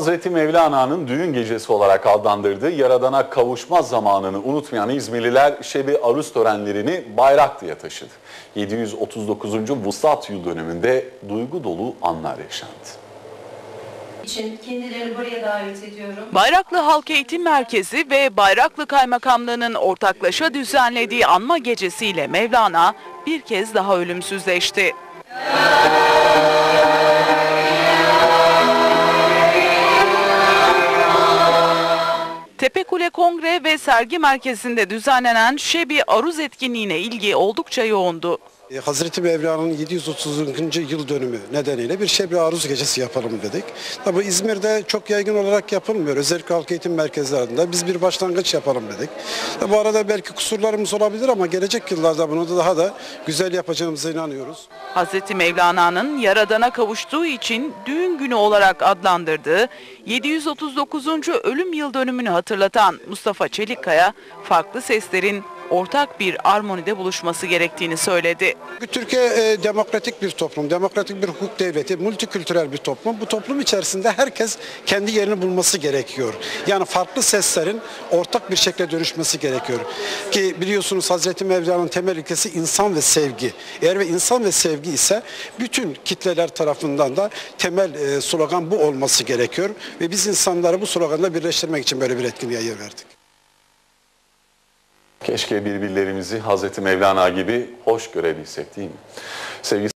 Hazreti Mevlana'nın düğün gecesi olarak adlandırdığı Yaradan'a kavuşma zamanını unutmayan İzmirliler Şebi Aruz törenlerini Bayraklı'ya taşıdı. 739. Vuslat Yıl dönümünde duygu dolu anlar yaşandı. için kendilerini buraya davet ediyorum. Bayraklı Halk Eğitim Merkezi ve Bayraklı Kaymakamlığı'nın ortaklaşa düzenlediği anma gecesiyle Mevlana bir kez daha ölümsüzleşti. Tepekule Kongre ve Sergi Merkezi'nde düzenlenen Şebi Aruz etkinliğine ilgi oldukça yoğundu. E, Hazreti Mevlana'nın 730. yıl dönümü nedeniyle bir şebi aruz gecesi yapalım dedik. Tabi İzmir'de çok yaygın olarak yapılmıyor. Özellikle halk eğitim merkezlerinde biz bir başlangıç yapalım dedik. Tabi bu arada belki kusurlarımız olabilir ama gelecek yıllarda bunu da daha da güzel yapacağımıza inanıyoruz. Hazreti Mevlana'nın Yaradan'a kavuştuğu için düğün günü olarak adlandırdığı 739. ölüm yıl dönümünü hatırlatan Mustafa Çelikkaya, farklı seslerin ortak bir armonide buluşması gerektiğini söyledi. Türkiye e, demokratik bir toplum, demokratik bir hukuk devleti, multikültürel bir toplum. Bu toplum içerisinde herkes kendi yerini bulması gerekiyor. Yani farklı seslerin ortak bir şekilde dönüşmesi gerekiyor. Ki biliyorsunuz Hazreti Mevlana'nın temel ilkesi insan ve sevgi. Eğer ve insan ve sevgi ise bütün kitleler tarafından da temel e, slogan bu olması gerekiyor. Ve biz insanları bu sloganla birleştirmek için böyle bir etkinliğe yer verdik. Keşke birbirlerimizi Hazreti Mevlana gibi hoş görebilsek değil mi? Sevgili